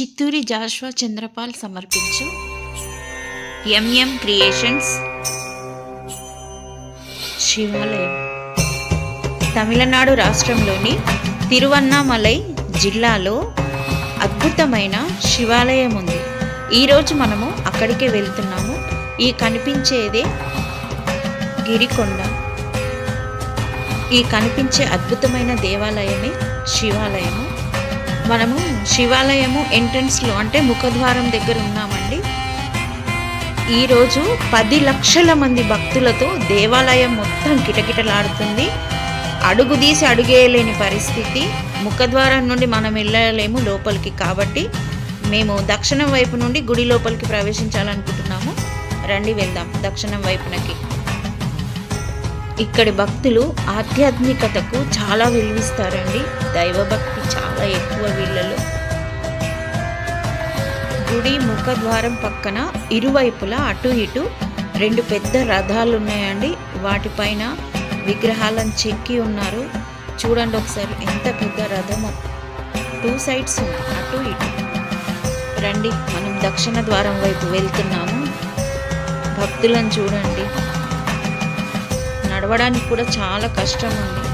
చిత్తూరి జాషువా చంద్రపాల్ సమర్పించు. MM creations శివాలయం. తమిళనాడు రాష్ట్రంలోని తిరువన్నామలై జిల్లాలో అద్భుతమైన శివాలయం ఉంది. ఈరోజు మనము అక్కడికే వెళ్తున్నాము. ఈ కనిపించేదే గిరికొండ. ఈ కనిపించే అద్భుతమైన దేవాలయమే శివాలయము. మనము శివాలయము ఎంట్రన్స్లో అంటే ముఖద్వారం దగ్గర ఉన్నామండి. ఈరోజు పది లక్షల మంది భక్తులతో దేవాలయం మొత్తం కిటకిటలాడుతుంది. అడుగు తీసి అడుగేయలేని పరిస్థితి. ముఖద్వారం నుండి మనం వెళ్ళలేము లోపలికి కాబట్టి మేము దక్షిణం వైపు నుండి గుడి లోపలికి ప్రవేశించాలనుకుంటున్నాము. రండి వెళ్దాం దక్షిణం వైపునకి. ఇక్కడి భక్తులు ఆధ్యాత్మికతకు చాలా విలువిస్తారండి. దైవభక్తి చాలా ఎక్కువ వీళ్ళలో. గుడి ముఖద్వారం పక్కన ఇరువైపులా అటు ఇటు రెండు పెద్ద రథాలు ఉన్నాయండి. వాటిపైన విగ్రహాలను చెక్కి ఉన్నారు. చూడండి ఒకసారి ఎంత పెద్ద రథమో. టూ సైడ్స్ అటు ఇటు. రండి మనం దక్షిణ ద్వారం వైపు వెళ్తున్నాము. భక్తులను చూడండి. నడవడానికి కూడా చాలా కష్టం ఉంది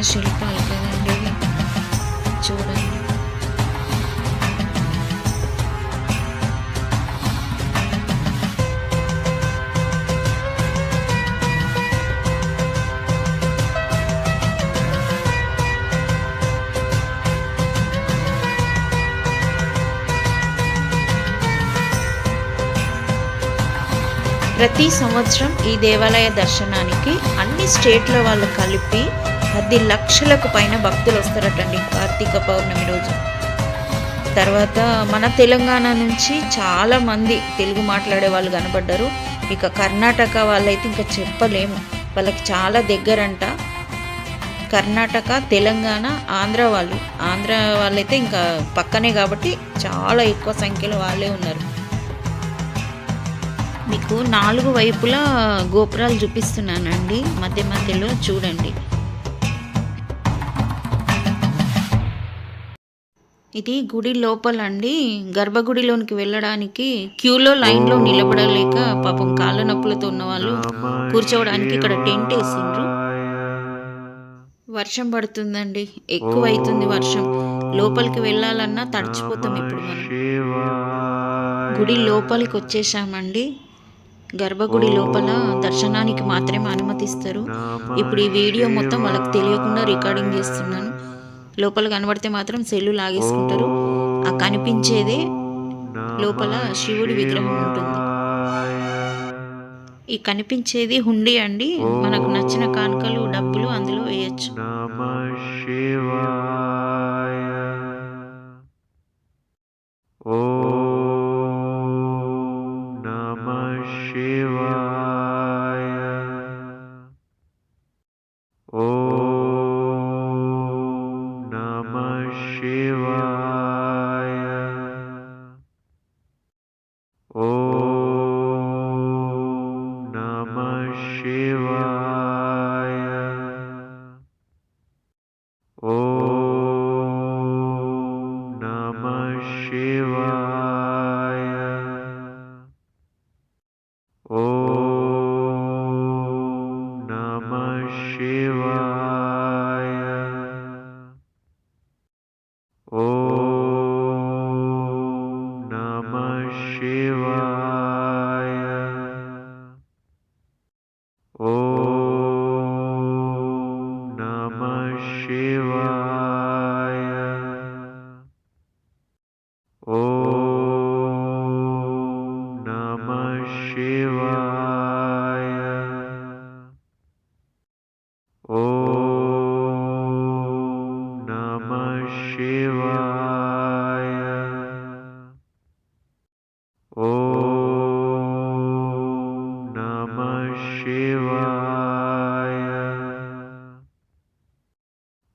అనే శిల్పాలు కదండి చూడండి. ప్రతి సంవత్సరం ఈ దేవాలయ దర్శనానికి అన్ని స్టేట్ల వాళ్ళు కలిపి పది లక్షలకు పైన భక్తులు వస్తారటండి కార్తీక పౌర్ణమి రోజు. తర్వాత మన తెలంగాణ నుంచి చాలామంది తెలుగు మాట్లాడే వాళ్ళు కనబడ్డారు ఇక కర్ణాటక వాళ్ళైతే ఇంకా చెప్పలేము. వాళ్ళకి చాలా దగ్గరంట. కర్ణాటక తెలంగాణ ఆంధ్ర వాళ్ళు. ఆంధ్ర వాళ్ళైతే ఇంకా పక్కనే కాబట్టి చాలా ఎక్కువ సంఖ్యలో వాళ్ళే ఉన్నారు. మీకు నాలుగు వైపులా గోపురాలు చూపిస్తున్నానండి. మధ్య మధ్యలో చూడండి. ఇది గుడి లోపలండి. గర్భగుడిలోనికి వెళ్ళడానికి క్యూలో లైన్లో నిలబడలేక పాపం కాళ్ళ నొప్పులతో ఉన్న వాళ్ళు కూర్చోవడానికి ఇక్కడ టెంట్ వేసిండ్రు. వర్షం పడుతుందండి. ఎక్కువ అవుతుంది వర్షం. లోపలికి వెళ్ళాలన్నా తడిచిపోతాం ఇప్పుడు మనం. గుడి లోపలికి వచ్చేసామండి. గర్భగుడి లోపల దర్శనానికి మాత్రమే అనుమతిస్తారు. ఇప్పుడు ఈ వీడియో మొత్తం వాళ్ళకి తెలియకుండా రికార్డింగ్ చేస్తున్నాను. లోపల కనబడితే మాత్రం సెల్లు లాగేసుకుంటారు. ఆ కనిపించేదే లోపల శివుడి విగ్రహం ఉంటుంది. ఈ కనిపించేది హుండీ అండి. మనకు నచ్చిన కానుకలు డబ్బులు అందులో వేయచ్చు.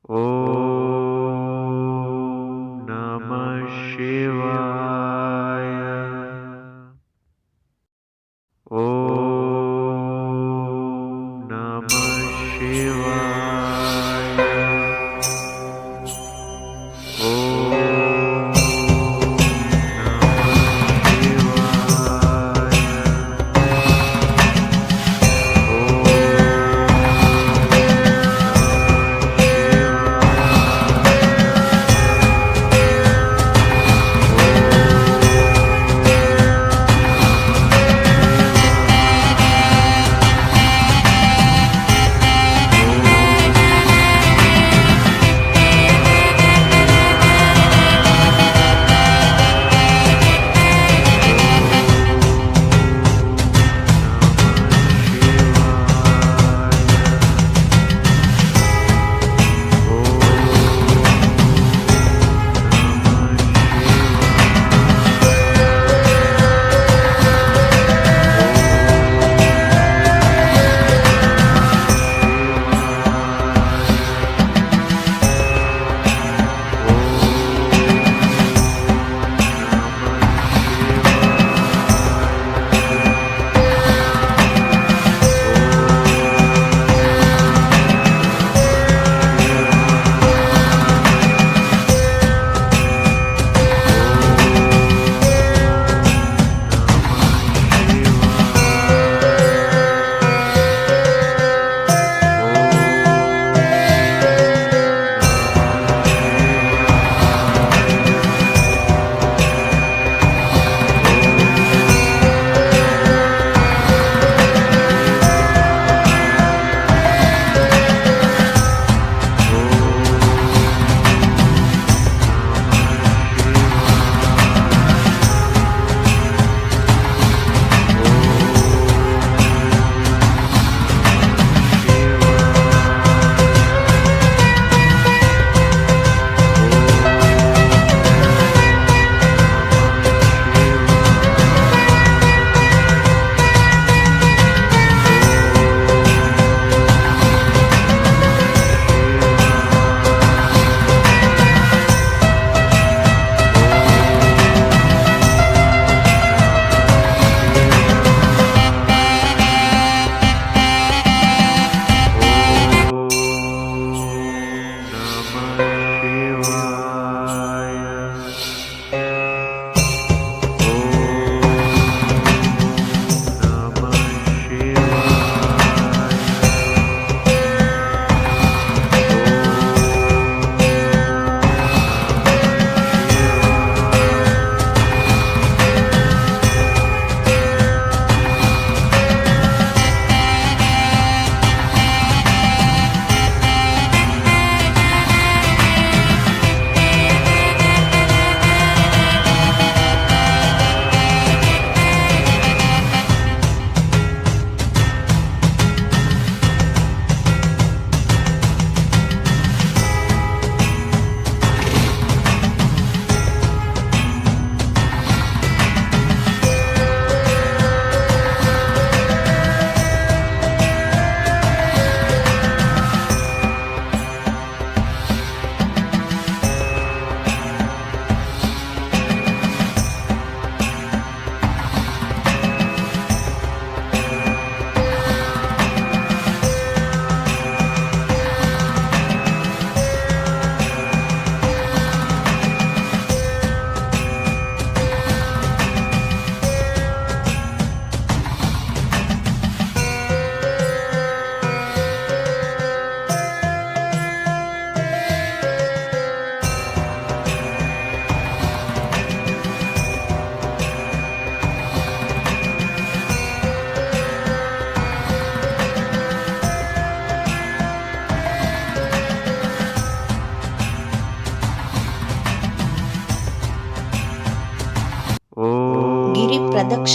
Oh.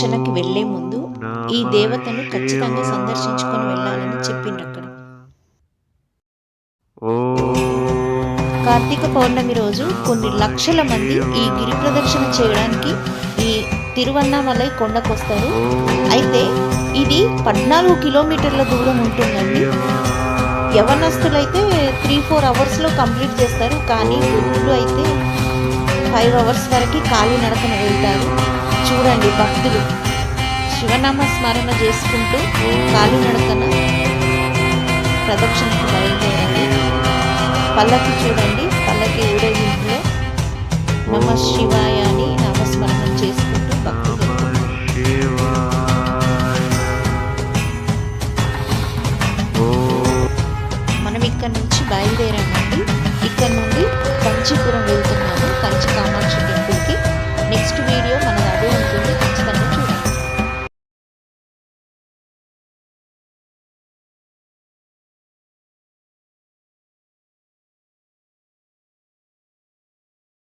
ప్రదక్షిణకి వెళ్ళే ముందు ఈ దేవతను ఖచ్చితంగా సందర్శించుకొని వెళ్ళాలని చెప్పిండ్రు అక్కడ. కార్తీక పౌర్ణమి రోజు కొన్ని లక్షల మంది ఈ గిరి ప్రదక్షిణ చేయడానికి ఈ తిరువన్నామలై కొండకొస్తారు. అయితే ఇది పద్నాలుగు కిలోమీటర్ల దూరం ఉంటుందండి. యవనస్తులైతే త్రీ ఫోర్ అవర్స్లో కంప్లీట్ చేస్తారు. కానీ వృద్ధులు అయితే ఫైవ్ అవర్స్ వరకు ఖాళీ నడకన వెళ్తారు. చూడండి భక్తులు. శివనామ స్మరణ చేసుకుంటూ కాలు నడతన ప్రదక్షిణకు బయలుదేరండి. పల్లకి చూడండి పల్లకి ఊరేగింపులో నమ శివాయ అని నామస్మరణ చేసుకుంటూ భక్తులు మనం ఇక్కడ నుంచి బయలుదేరామండి. ఇక్కడ నుండి కంచిపురం వెళ్తున్నాము కంచి కామాక్షి